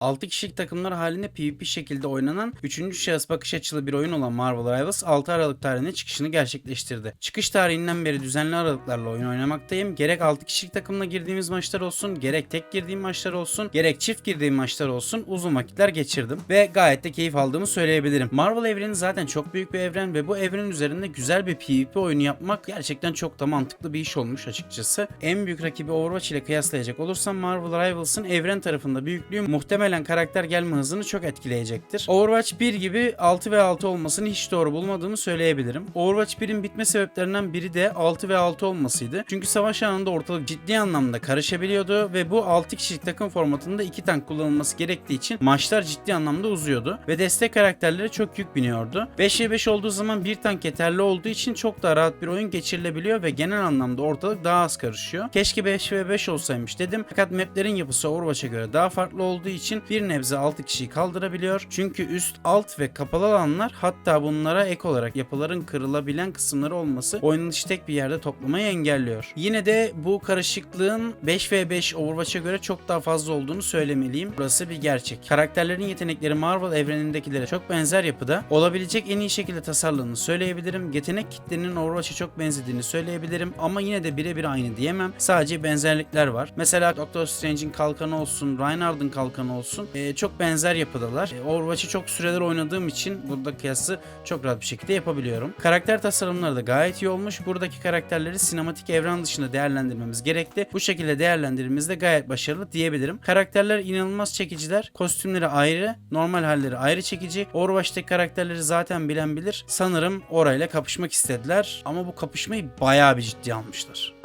6 kişilik takımlar halinde PvP şekilde oynanan 3. şahıs bakış açılı bir oyun olan Marvel Rivals 6 Aralık tarihinde çıkışını gerçekleştirdi. Çıkış tarihinden beri düzenli aralıklarla oyun oynamaktayım. Gerek 6 kişilik takımla girdiğimiz maçlar olsun, gerek tek girdiğim maçlar olsun, gerek çift girdiğim maçlar olsun uzun vakitler geçirdim ve gayet de keyif aldığımı söyleyebilirim. Marvel evreni zaten çok büyük bir evren ve bu evrenin üzerinde güzel bir PvP oyunu yapmak gerçekten çok da mantıklı bir iş olmuş açıkçası. En büyük rakibi Overwatch ile kıyaslayacak olursam Marvel Rivals'ın evren tarafında büyüklüğü muhtemelen karakter gelme hızını çok etkileyecektir. Overwatch 1 gibi 6 ve 6 olmasını hiç doğru bulmadığımı söyleyebilirim. Overwatch 1'in bitme sebeplerinden biri de 6 ve 6 olmasıydı. Çünkü savaş anında ortalık ciddi anlamda karışabiliyordu ve bu 6 kişilik takım formatında 2 tank kullanılması gerektiği için maçlar ciddi anlamda uzuyordu ve destek karakterlere çok yük biniyordu. 5 ve 5 olduğu zaman bir tank yeterli olduğu için çok daha rahat bir oyun geçirilebiliyor ve genel anlamda ortalık daha az karışıyor. Keşke 5 ve 5 olsaymış dedim. Fakat maplerin yapısı Overwatch'a göre daha farklı olduğu için bir nebze 6 kişiyi kaldırabiliyor. Çünkü üst, alt ve kapalı alanlar hatta bunlara ek olarak yapıların kırılabilen kısımları olması oynanışı tek bir yerde toplamayı engelliyor. Yine de bu karışıklığın 5 ve 5 Overwatch'a göre çok daha fazla olduğunu söylemeliyim. Burası bir gerçek. Karakterlerin yetenekleri Marvel evrenindekilere çok benzer yapıda. Olabilecek en iyi şekilde tasarlandığını söyleyebilirim. Yetenek kitlerinin Overwatch'a çok benzediğini söyleyebilirim ama yine de birebir aynı diyemem. Sadece benzerlikler var. Mesela Doctor Strange'in kalkanı olsun, Reinhardt'ın kalkanı olsun e, çok benzer yapıdalar. E, Overwatch'ı çok süreler oynadığım için burada kıyası çok rahat bir şekilde yapabiliyorum. Karakter tasarımları da gayet iyi olmuş. Buradaki karakterleri sinematik evren dışında değerlendirmemiz gerekti. Bu şekilde değerlendirmemizde gayet başarılı diyebilirim. Karakterler inanılmaz çekiciler. Kostümleri ayrı, normal halleri ayrı çekici. Overwatch'taki karakterleri zaten bilen bilir. Sanırım orayla kapışmak istediler ama bu kapışmayı bayağı bir ciddi almışlar.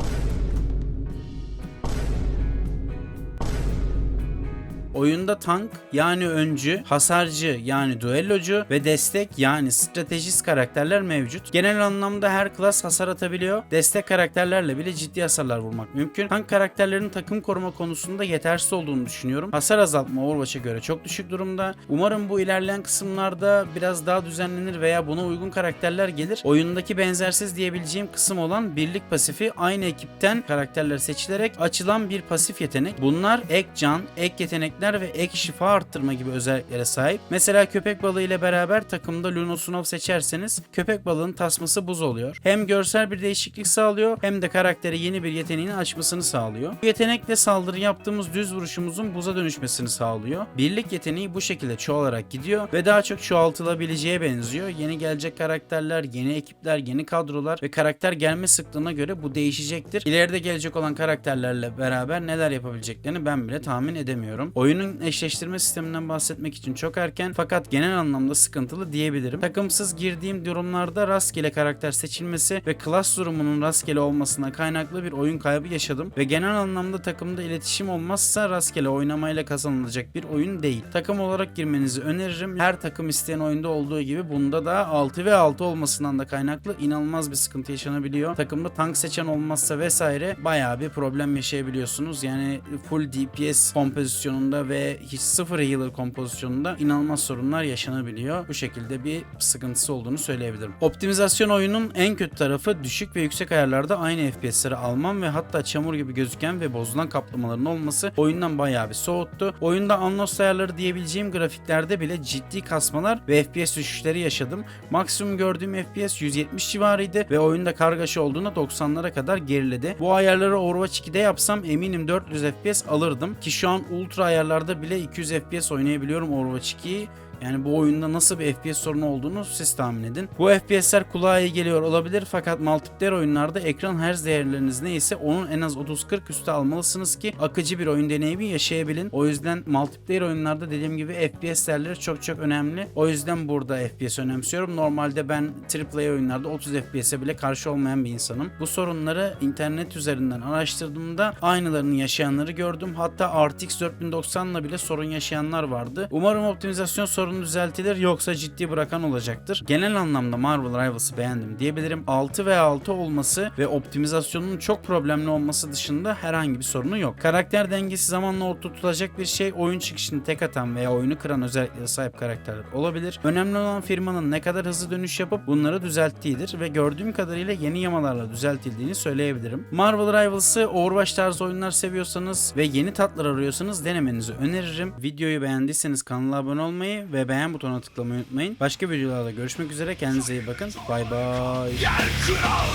Oyunda tank yani öncü, hasarcı yani duellocu ve destek yani stratejist karakterler mevcut. Genel anlamda her klas hasar atabiliyor. Destek karakterlerle bile ciddi hasarlar vurmak mümkün. Tank karakterlerin takım koruma konusunda yetersiz olduğunu düşünüyorum. Hasar azaltma Overwatch'a göre çok düşük durumda. Umarım bu ilerleyen kısımlarda biraz daha düzenlenir veya buna uygun karakterler gelir. Oyundaki benzersiz diyebileceğim kısım olan birlik pasifi aynı ekipten karakterler seçilerek açılan bir pasif yetenek. Bunlar ek can, ek yetenekler ve ek şifa arttırma gibi özelliklere sahip. Mesela köpek balığı ile beraber takımda Lunosunov seçerseniz köpek balığının tasması buz oluyor. Hem görsel bir değişiklik sağlıyor hem de karaktere yeni bir yeteneğini açmasını sağlıyor. Bu yetenekle saldırı yaptığımız düz vuruşumuzun buza dönüşmesini sağlıyor. Birlik yeteneği bu şekilde çoğalarak gidiyor ve daha çok çoğaltılabileceğe benziyor. Yeni gelecek karakterler, yeni ekipler, yeni kadrolar ve karakter gelme sıklığına göre bu değişecektir. İleride gelecek olan karakterlerle beraber neler yapabileceklerini ben bile tahmin edemiyorum. Oyunun eşleştirme sisteminden bahsetmek için çok erken fakat genel anlamda sıkıntılı diyebilirim. Takımsız girdiğim durumlarda rastgele karakter seçilmesi ve klas durumunun rastgele olmasına kaynaklı bir oyun kaybı yaşadım ve genel anlamda takımda iletişim olmazsa rastgele oynamayla kazanılacak bir oyun değil. Takım olarak girmenizi öneririm. Her takım isteyen oyunda olduğu gibi bunda da 6 ve 6 olmasından da kaynaklı inanılmaz bir sıkıntı yaşanabiliyor. Takımda tank seçen olmazsa vesaire bayağı bir problem yaşayabiliyorsunuz. Yani full DPS kompozisyonunda ve hiç sıfır healer kompozisyonunda inanılmaz sorunlar yaşanabiliyor. Bu şekilde bir sıkıntısı olduğunu söyleyebilirim. Optimizasyon oyunun en kötü tarafı düşük ve yüksek ayarlarda aynı FPS'leri almam ve hatta çamur gibi gözüken ve bozulan kaplamaların olması oyundan bayağı bir soğuttu. Oyunda Unlost ayarları diyebileceğim grafiklerde bile ciddi kasmalar ve FPS düşüşleri yaşadım. Maksimum gördüğüm FPS 170 civarıydı ve oyunda kargaşa olduğunda 90'lara kadar geriledi. Bu ayarları Overwatch 2'de yapsam eminim 400 FPS alırdım ki şu an ultra ayarlarda bile 200 FPS oynayabiliyorum Overwatch 2'yi. Yani bu oyunda nasıl bir FPS sorunu olduğunu siz tahmin edin. Bu FPS'ler kulağa iyi geliyor olabilir fakat multiplayer oyunlarda ekran hertz değerleriniz neyse onun en az 30-40 üstü almalısınız ki akıcı bir oyun deneyimi yaşayabilin. O yüzden multiplayer oyunlarda dediğim gibi FPS değerleri çok çok önemli. O yüzden burada FPS önemsiyorum. Normalde ben AAA oyunlarda 30 FPS'e bile karşı olmayan bir insanım. Bu sorunları internet üzerinden araştırdığımda aynılarını yaşayanları gördüm. Hatta RTX 4090'la bile sorun yaşayanlar vardı. Umarım optimizasyon sorunu sorun düzeltilir yoksa ciddi bırakan olacaktır. Genel anlamda Marvel Rivals'ı beğendim diyebilirim. 6 ve 6 olması ve optimizasyonunun çok problemli olması dışında herhangi bir sorunu yok. Karakter dengesi zamanla oturtulacak bir şey. Oyun çıkışını tek atan veya oyunu kıran özelliklere sahip karakterler olabilir. Önemli olan firmanın ne kadar hızlı dönüş yapıp bunları düzelttiğidir ve gördüğüm kadarıyla yeni yamalarla düzeltildiğini söyleyebilirim. Marvel Rivals'ı Overwatch tarzı oyunlar seviyorsanız ve yeni tatlar arıyorsanız denemenizi öneririm. Videoyu beğendiyseniz kanala abone olmayı ve beğen butonuna tıklamayı unutmayın. Başka videolarda görüşmek üzere. Kendinize iyi bakın. Bay bay. Gel kral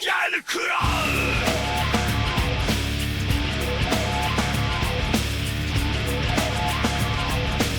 gel kral